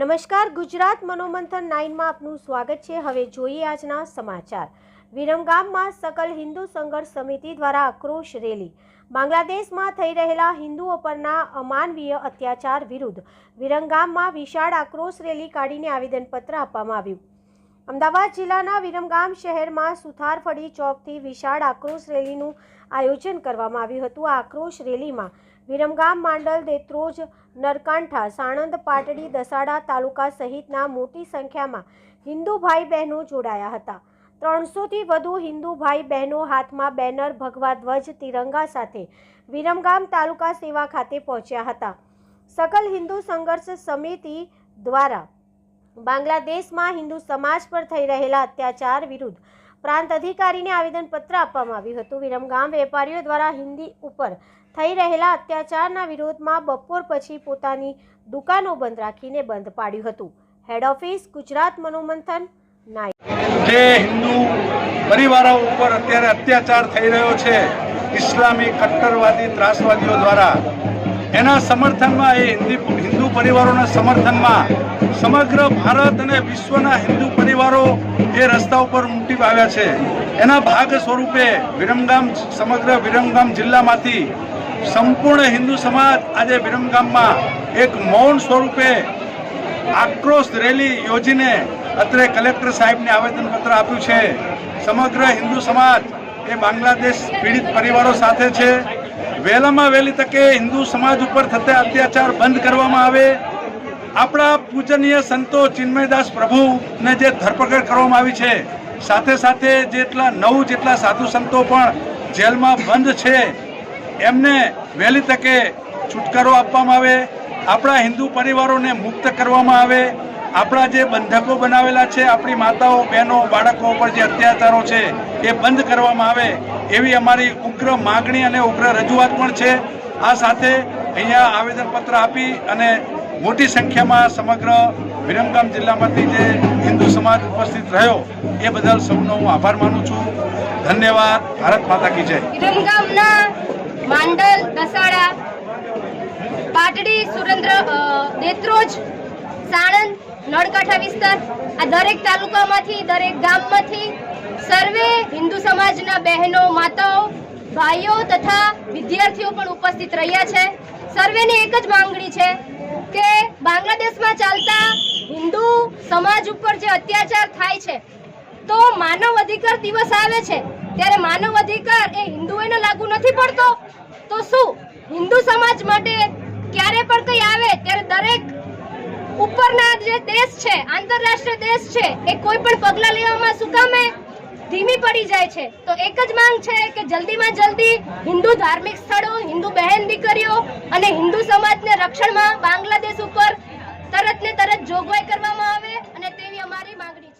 નમસ્કાર, ગુજરાત મનોમંથન નાઇનમાં આપનું સ્વાગત છે. હવે જોઈએ આજના સમાચાર. વિરમગામમાં સકલ હિન્દુ સંઘર્ષ સમિતિ દ્વારા આક્રોશ રેલી. બાંગ્લાદેશમાં થઈ રહેલા હિન્દુઓ પરના અમાનવીય અત્યાચાર વિરુદ્ધ વિરમગામમાં વિશાળ આક્રોશ રેલી કાઢીને આવેદનપત્ર આપવામાં આવ્યું. અમદાવાદ જિલ્લાના વિરમગામ શહેરમાં સુથારફળી ચોકથી વિશાળ આક્રોશ રેલીનું આયોજન કરવામાં આવ્યું હતું. આ આક્રોશ રેલીમાં વિરમગામ માંડલ દેત્રોજ નરકાંઠા સાણંદ પાટડી દસાડા તાલુકા સહિતના મોટી સંખ્યામાં હિન્દુ ભાઈ બહેનો જોડાયા હતા. ત્રણસોથી વધુ હિન્દુ ભાઈ બહેનો હાથમાં બેનર, ભગવા ધ્વજ, તિરંગા સાથે વિરમગામ તાલુકા સેવા ખાતે પહોંચ્યા હતા. સકલ હિન્દુ સંઘર્ષ સમિતિ દ્વારા બાંગ્લાદેશમાં હિન્દુ સમાજ પર થઈ રહેલા અત્યાચાર વિરુદ્ધ પ્રાંત અધિકારીને આવેદનપત્ર આપવામાં આવ્યું હતું. વિરમગામ વેપારીઓ દ્વારા હિન્દી ઉપર થઈ રહેલા અત્યાચારના વિરોધમાં બપોર પછી પોતાની દુકાનો બંધ રાખીને બંધ પાડ્યું હતું. હેડ ઓફિસ ગુજરાત મનોમંથન નાઇટ જે હિન્દુ પરિવારો ઉપર અત્યારે અત્યાચાર થઈ રહ્યો છે, ઇસ્લામી, કટ્ટરવાદી, ત્રાસવાદીઓ દ્વારા, એના સમર્થનમાં એ હિન્દી, હિન્દુ પરિવારોના સમર્થનમાં સમગ્ર ભારત અને વિશ્વના હિન્દુ પરિવારો એ રસ્તા ઉપર ઉમટી આવ્યા છે, એના ભાગ સ્વરૂપે વિરમગામ સમગ્ર વિરમગામ જિલ્લામાંથી સંપૂર્ણ હિન્દુ સમાજ આજે વિરમગામમાં એક મૌન સ્વરૂપે આક્રોશ રેલી યોજીને અત્રે કલેક્ટર સાહેબને આવેદનપત્ર આપ્યું છે. સમગ્ર હિન્દુ સમાજ એ બાંગ્લાદેશ પીડિત પરિવારો સાથે છે. વહેલામાં વહેલી તકે હિન્દુ સમાજ ઉપર થતા અત્યાચાર બંધ કરવામાં આવે. આપણા પૂજનીય સંતો ચિન્મયદાસ પ્રભુને જે ધરપકડ કરવામાં આવી છે, સાથે સાથે જેટલા નવ જેટલા સાધુ સંતો પણ જેલમાં બંધ છે, એમને વહેલી તકે છુટકારો આપવામાં આવે, આપણા હિન્દુ પરિવારોને મુક્ત કરવામાં આવે, આપણા જે બંધકો બનાવેલા છે, આપણી માતાઓ, બહેનો, બાળકો ઉપર જે અત્યાચારો છે, એ બંધ કરવામાં આવે, એવી અમારી ઉગ્ર માગણી અને ઉગ્ર રજૂઆત પણ છે. આ સાથે અહીંયા આવેદનપત્ર આપી અને મોટી સંખ્યામાં સમગ્ર વિરમગામ જિલ્લામાંથી જે હિન્દુ સમાજ ઉપસ્થિત રહ્યો, એ બદલ સૌનો હું આભાર માનું છું. ધન્યવાદ. ભારત માતા કી જય. વિરમગામના માંડલ, દસાડા, પાટડી, સુરેન્દ્ર નેત્રોજ, સાણંદ, નળકાંઠા વિસ્તાર, આ દરેક તાલુકામાંથી, દરેક ગામમાંથી સર્વે હિન્દુ સમાજના બહેનો, માતાઓ, ભાઈઓ તથા વિદ્યાર્થીઓ પણ ઉપસ્થિત રહ્યા છે. સર્વેની એક જ માંગણી છે કે બાંગ્લાદેશમાં ચાલતા હિન્દુ સમાજ ઉપર જે અત્યાચાર થાય છે, તો માનવ અધિકાર દિવસ આવે છે. ત્યારે માનવ અધિકાર એ હિન્દુઓને લાગુ નથી પડતો. તો શું હિન્દુ સમાજ માટે ક્યારે પણ કંઈ આવે, ત્યારે દરેક ઉપરના જે દેશ છે, આંતરરાષ્ટ્રીય દેશ છે, એ કોઈ પણ પગલાં લેવામાં શું કામે ધીમી પડી જાય છે. તો એક જ માંગ છે કે જલ્દીમાં જલ્દી હિન્દુ ધાર્મિક સ્થળો, હિન્દુ બહેન દીકરીઓ અને હિન્દુ સમાજને રક્ષણમાં બાંગ્લાદેશ ઉપર તરત ને તરત જોગવાઈ કરવામાં આવે અને તેવી અમારી માંગણી છે.